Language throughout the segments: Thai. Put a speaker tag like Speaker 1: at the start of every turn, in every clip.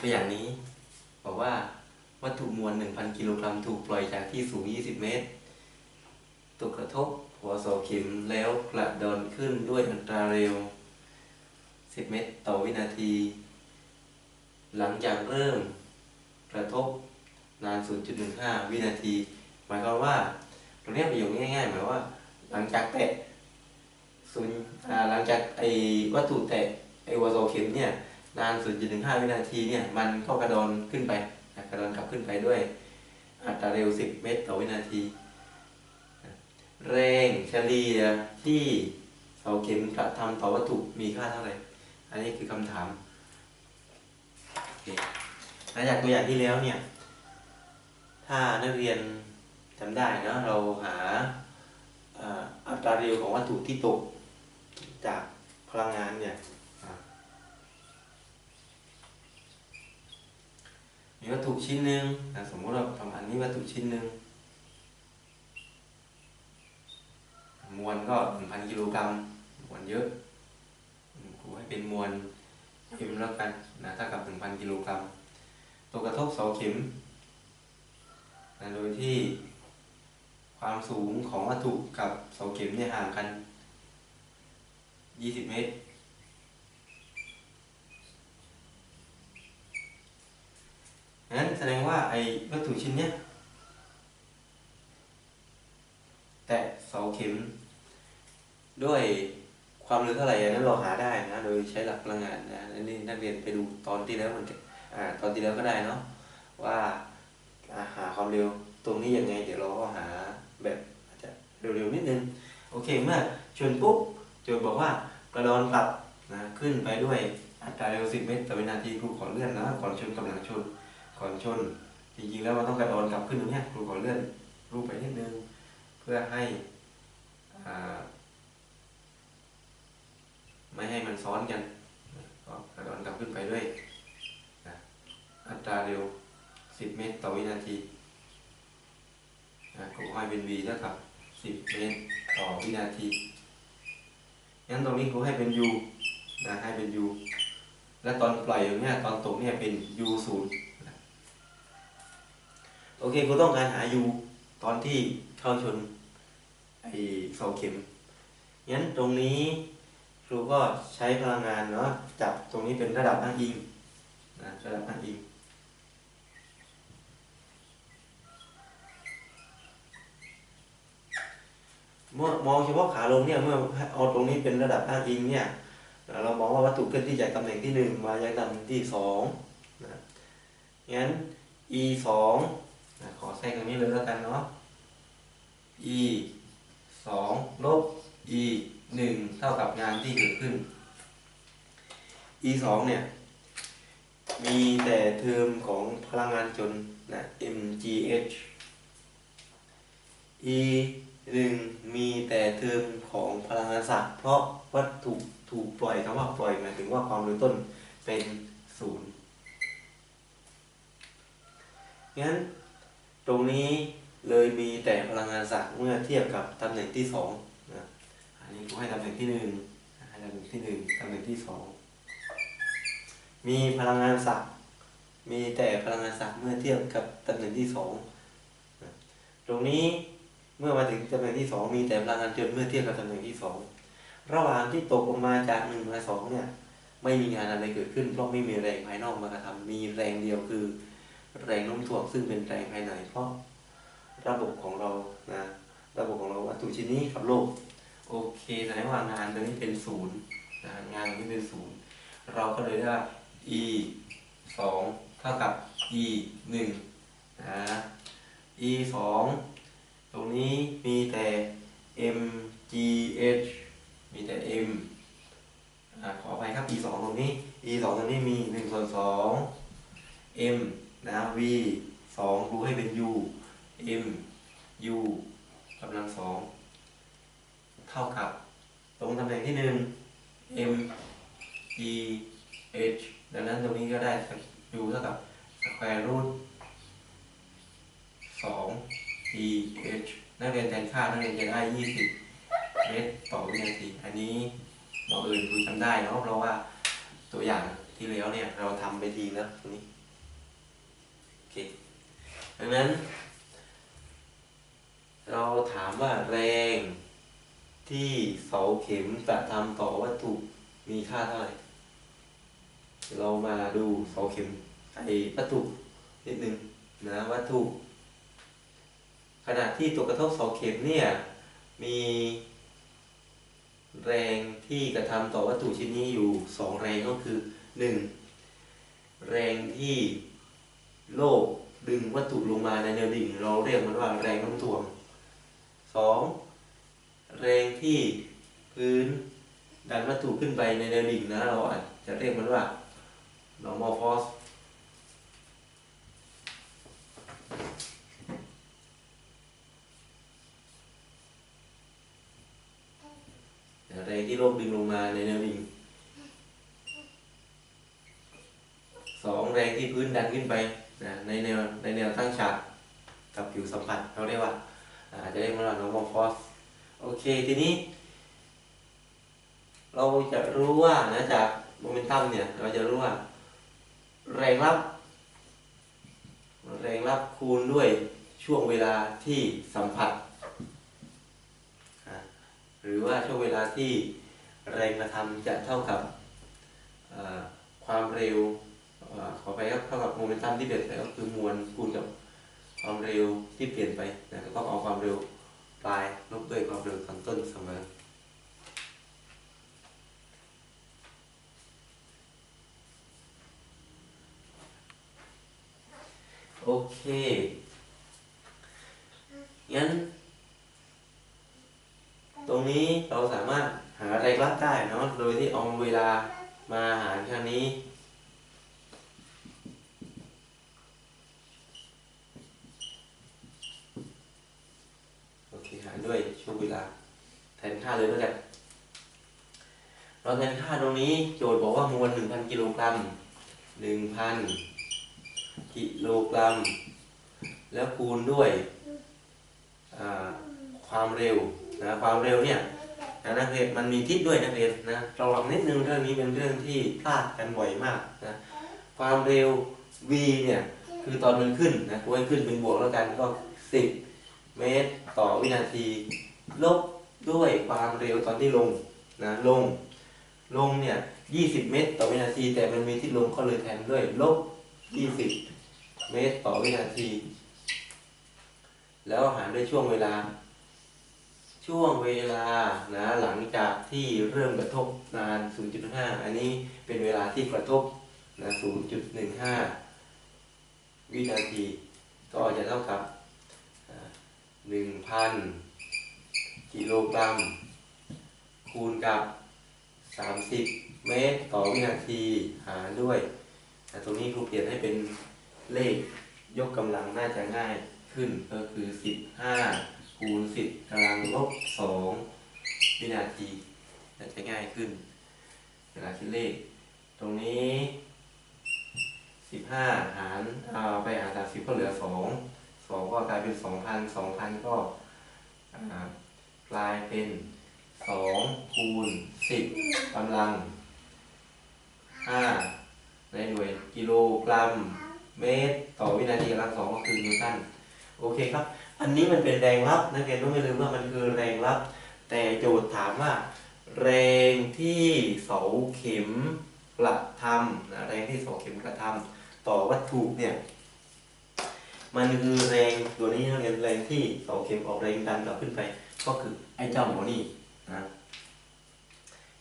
Speaker 1: ตัวอย่างนี้ บอกว่าวัตถุมวล 1,000 กิโลกรัมถูกปล่อยจากที่สูง 20 เมตรตกกระทบหัวเสาเข็มแล้วกระโดดขึ้นด้วยอัตราเร็ว 10 เมตรต่อวินาที หลังจากเริ่มกระทบนาน 0.15 วินาที หมายความว่า ตรงเนี้ประโยคง่ายๆ หมายว่า หลังจากแตะศูนย์หลังจากไอ้วัตถุแตะไอ้หัวเสาเข็มเนี่ย นาน 0.15 วินาทีเนี่ยมันก็กระโดดขึ้นไปกระโดดกลับขึ้นไปด้วยอัตราเร็ว 10 เมตรต่อวินาที แรงเฉลี่ยที่เสาเข็มกระทำต่อวัตถุมีค่าเท่าไหร่ อันนี้คือคำถามหลังจากตัวอย่างที่แล้วเนี่ย ถ้านักเรียนจำได้นะเราหาอัตราเร็วของวัตถุที่ตกจากพลังงานเนี่ยอ่ามี วัตถุชิ้นหนึ่งอะสมมติเราทำอันนี้วัตถุชิ้นหนึ่งมวลก็หนึ่งพันกิโลกรัมมวลเยอะครูให้เป็นมวลเอ็มแล้วกันนะเท่ากับหนึ่งพันกิโลกรัมตกกระทบเสาเข็มนะโดยที่ความสูงของวัตถุกับเสาเข็มเนี่ยห่างกัน 20 เมตร งั้นแสดงว่าไอ้วัตถุชิ้นเนี้ยแตะเสาเข็ม ด้วยความลึกเท่าไหร่นนั้นเราหาได้นะ โดยใช้หลักพลังงานนะนนี้นักเรียนไปดูตอนที่แล้วมันอ่าตอนที่แล้วก็ได้เนาะว่าอ่าหาความเร็วตรงนี้ยังไง เดี๋ยวเราก็หาแบบอาจจะเร็วๆนิดนึงโอเคเมื่อชนปุ๊บโจทย์บอกว่ากระดอนกลับนะขึ้นไปด้วยอัตราเร็ว 10 เมตรต่อวินาทีครูขอเลื่อนนะก่อนชนกำลังชน ก่อนชน จริงๆแล้วมันต้องกระโดอนกลับขึ้นตรงนี้ครูขอเลื่อนรูปไปนิดนึง เพื่อให้ไม่ให้มันซ้อนกันก็กระโดอนกลับขึ้นไปด้วยอัตราเร็ว 10 เมตรต่อวินาทีนะกให้เป็น v เท่ากับ 10 เมตรต่อวินาทีงั้นตรงนี้ครูให้เป็น u นะให้เป็น u และตอนปล่อยอย่างเนี้ยตอนตกเนี่ยเป็น u ศูนย์ โอเคคุณต้องการหายูตอนที่เข้าชนไอ้เสาเข็มงั้นตรงนี้ครูก็ใช้พลังงานเนาะจับตรงนี้เป็นระดับอ้างอิงนะระดับอ้างอิงเมื่อมองเฉพาะขาลงเนี่ยเมื่อเอาตรงนี้เป็นระดับอ้างอิงเนี่ยเรามองว่าวัตถุเคลื่อนที่จากตำแหน่งที่ 1 มายังตำแหน่งที่2นะงั้น e 2 ใส่ตรงนี้เลยแล้วกันเนาะ e สองลบ e หนึ่งเท่ากับงานที่เกิดขึ้น e สองเนี่ย มีแต่เทอมของพลังงานจนนะ mgh e หนึ่งมีแต่เทอมของพลังงานศักย์เพราะวัตถุถูกปล่อยคำว่าปล่อยหมายถึงว่าความเริ่มต้นเป็นศูนย์งั้น ตรงนี้เลยมีแต่พลังงานสัตว์เมื่อเทียบกับตำแหน่งที่สองนะอันนี้ผมให้ตำแหน่งที่หนึ่งให้ตำแหน่งที่หนึ่งตำแหน่งที่สองมีพลังงานสัตว์มีแต่พลังงานสัตว์เมื่อเทียบกับตำแหน่งที่สองนะตรงนี้เมื่อมาถึงตำแหน่งที่สองมีแต่พลังงานจนเมื่อเทียบกับตำแหน่งที่สองระหว่างที่ตกลงมาจากหนึ่งมาสองเนี่ยไม่มีงานอะไรเกิดขึ้น เพราะไม่มีแรงภายนอกมากระทำมีแรงเดียวคือ แรงโน้มถ่วงซึ่งเป็นแรงภายในเพราะระบบของเรานะระบบของเราวัตถุชิ้นนี้กับโลก โอเคแสดงว่างานตัวนี้เป็นศูนย์นะงานตัวนี้เป็นศูนย์เราก็เลยได้ e สองเท่ากับ e หนึ่งนะ e สองตรงนี้มีแต่ m g h มีแต่ m อ่าขอไปครับ e 2ตรงนี้ e 2ตรงนี้มี1ส่วน2 m นะ v 2รู้ให้เป็น u m u กำลังสองเท่ากับ ตรงตำแหน่งที่1 m g h ดังนั้นตรงนี้ก็ได้ u เท่ากับ square root 2 e h นักเรียนแทนค่านักเรียนจะได้ 20 เมตรต่อวินาที อันนี้บอกเอิญคุณจำได้เนาะเพราะว่าตัวอย่างที่แล้วเนี่ยเราทำไปทีแล้วตรงนี้ โอเคดังนั้น เราถามว่าแรงที่เสาเข็มกระทำต่อวัตถุมีค่าเท่าไหร่ เรามาดูเสาเข็มไอ้วัตถุนิดนึงนะวัตถุ ขณะที่ตัวกระทบเสาเข็มเนี่ยมีแรงที่กระทำต่อวัตถุชิ้นนี้อยู่สองแรงก็คือหนึ่งแรงที่ โลกดึงวัตถุลงมาในแนวดิ่ง เราเรียกมันว่าแรงโน้มถ่วงสองแรงที่พื้นดันวัตถุขึ้นไปในแนวดิ่งนะเราอาจจะเรียกมันว่า normal force แรงที่โลกดึงลงมาในแนวดิ่งสองแรงที่พื้นดันขึ้นไป งฉากกับผิวสัมผัสเราเรียกว่าอาจจะเรียกว่า normal force โอเคทีนี้ เราจะรู้ว่านะจากโมเมนตัมเนี่ยเราจะรู้ว่า แรงรับ แรงรับคูณด้วยช่วงเวลาที่สัมผัส หรือว่าช่วงเวลาที่แรงกระทำจะเท่ากับความเร็วขอไปครับเท่ากับ เมนตัมที่เปลี่ยนไปก็คือมวลคูณกับความเร็วที่เปลี่ยนไปนะก็ต้องเอาความเร็วปลายลบด้วยความเร็วตอนต้นเสมอโอเค งั้น ตรงนี้เราสามารถหาแรงรับได้เนาะ โดยที่เอาเวลามาหารแค่นี้เค หารด้วยช่วง เวลาแทนค่าเลยแล้วกันเราแทนค่าตรงนี้โจทย์บอกว่ามวล1,000กิโลกรัม1,000กิโลกรัม แล้วคูณด้วยความเร็วนะความเร็วเนี่ยนะนักเรียนมันมีทิศด้วยนักเรียนนะระวังนิดนึงเรื่องนี้เป็นเรื่องที่พลาดกันบ่อยมากนะความเร็ว v เนี่ยคือตอนมันขึ้นนะกูให้ขึ้นเป็นบวกแล้วกันก็ 10 เมตรต่อวินาที ลบด้วยความเร็วตอนที่ลงนะลงลงเนี่ย20 เมตรต่อวินาที แต่มันมีที่ลงก็เลยแทนด้วยลบ 20 เมตรต่อวินาที แล้วหารด้วยช่วงเวลา ช่วงเวลานะหลังจากที่เริ่มกระทบนาน 0.5 อันนี้เป็นเวลาที่กระทบนะ0.15 วินาที ก็จะเท่ากับ 1,000 กิโลกรัม คูณกับ 30 เมตรต่อวินาทีหารด้วยตรงนี้ครูเปลี่ยนให้เป็นเลขยกกำลังน่าจะง่ายขึ้นก็คือ 15 คูณ 10กำลังลบ 2 วินาทีน่าจะง่ายขึ้นเวลาคิดเลข ตรงนี้ 15 หารเอาไปหารจาก10ก็เหลือ 2 2 ก็กลายเป็น 2,000 2,000 ก็ กลายเป็น2คูณ10กำลัง5ในหน่วยกิโลกรัม เมตร ต่อวินาทีกำลังสองก็คือนิวตันโอเคครับ อันนี้มันเป็นแรงรับนักเรียนต้องไม่ลืมว่ามันคือแรงรับ แต่โจทย์ถามว่า แรงที่เสาเข็มกระทำนะแรงที่เสาเข็มกระทำต่อวัตถุเนี่ย มันคือแรงตัวนี้นักเรียนแรงที่เสาเข็มออกแรงดันกลับขึ้นไป ก็คือไอ้เจ้าหมอนี่นะ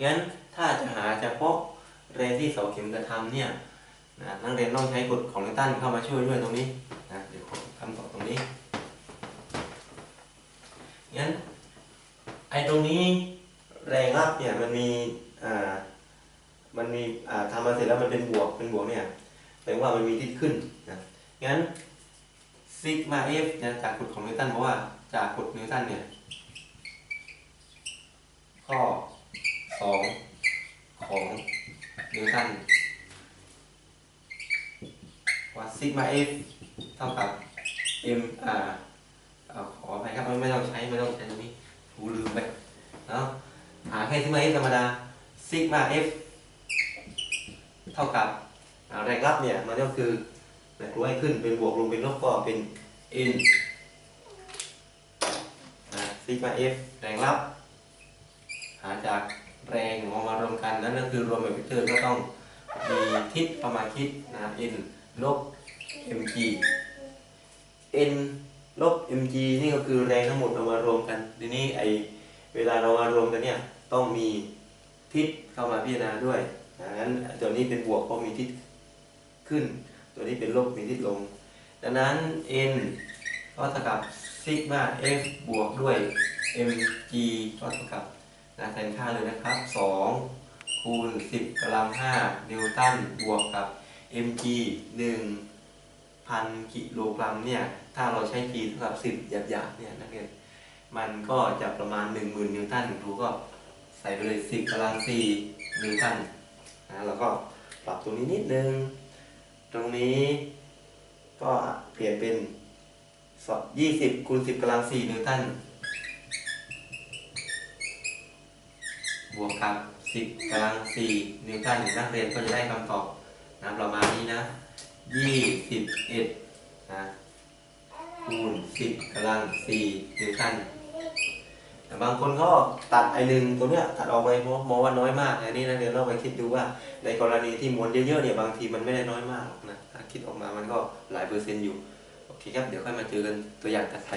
Speaker 1: งั้นถ้าจะหาเฉพาะแรงที่เสาเข็มกระทำเนี่ยนะนักเรียนต้องใช้กฎของนิวตันเข้ามาช่วยด้วยตรงนี้นะเดี๋ยวผมทำต่อตรงนี้งั้นไอ้ตรงนี้แรงรับเนี่ยมันมีอ่ามันมีอ่าทำมาเสร็จแล้วมันเป็นบวกเป็นบวกเนี่ยแปลว่ามันมีทิศขึ้นนะงั้น ซิกมาเอฟนะจากกฎของนิวตันบอกว่าจากกฎนิวตันเนี่ย ข้อสองของนิวตันว่าซิกมาเอฟเท่ากับ m r เอาขอไปครับไม่ไม่ต้องใช้ไม่ต้องใช้ตรงนี้กูลืมไปเนาะหาแค่ซิกมา f ธรรมดาซิกมา f เท่ากับแรงรับเนี่ยมันก็คือ แรงรู้ให้ขึ้นเป็นบวกลงเป็นลบก็เป็น n ซิกมา f แรงรับ หาจากแรงออกมารวมกัน นั่นก็คือรวมแบบเวกเตอร์ก็ต้องมีทิศประมาณคิดนะครับ n ลบ mg n ลบ mg นี่ก็คือแรงทั้งหมดเอามารวมกันทีนี้ไอเวลาเรามารวมกันเนี่ยต้องมีทิศเข้ามาพิจารณาด้วยดังนั้นตัวนี้เป็นบวกก็มีทิศขึ้น ตัวนี้เป็นลบมีทิศลง ดังนั้น n ก็เท่ากับซิกมา f บวกด้วย mg ก็เท่ากับนะแทนค่าเลยนะครับ 2 คูณ 10กำลัง5นิวตันบวกกับ mg 1,000 กิโลกรัมเนี่ย ถ้าเราใช้ g เท่ากับ 10 หยาบๆเนี่ยนักเรียนมันก็จะประมาณ 10,000 นิวตันครูก็ใส่ไปเลย 10กำลัง4นิวตันนะแล้วก็ปรับตรงนี้นิดนึง ตรงนี้ก็เปลี่ยนเป็นยี่สิบคูณสิบกำลังสี่นิวตันบวกกับสิบกำลังสี่นิวตันนักเรียนก็จะได้คำตอบนะประมาณนี้นะยี่สิบเอ็ดนะคูณสิบกำลังสี่นิวตัน แต่บางคนก็ตัดไอหนึ่งตัวเนี้ยตัดออกไปเพราะมองว่าน้อยมากอันนี้นะเรียนเราไปคิดดูว่า ในกรณีที่มวลเยอะๆเนี่ยบางทีมันไม่ได้น้อยมากหรอกนะคิดออกมามันก็หลายเปอร์เซ็นต์อยู่โอเคครับเดี๋ยวค่อยมาเจอกันตัวอย่างตัดไป